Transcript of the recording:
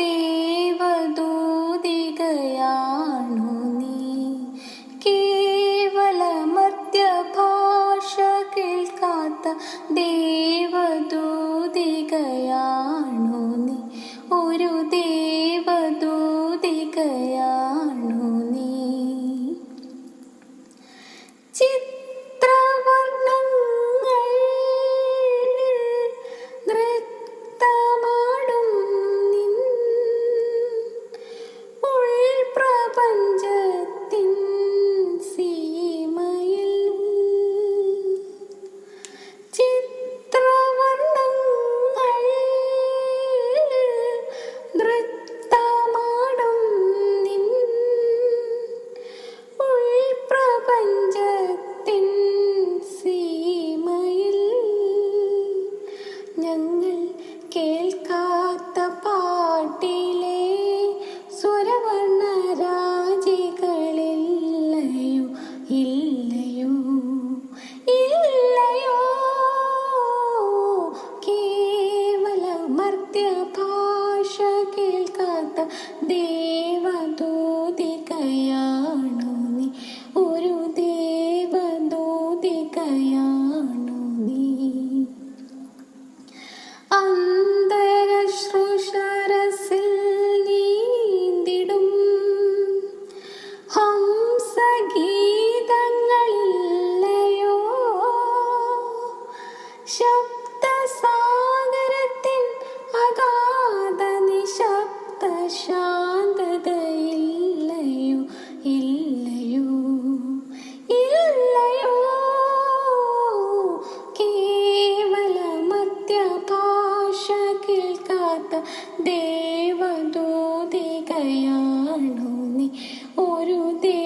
देवदू the ദേവദൂതികയാണോ നീ. ഒരു ദേ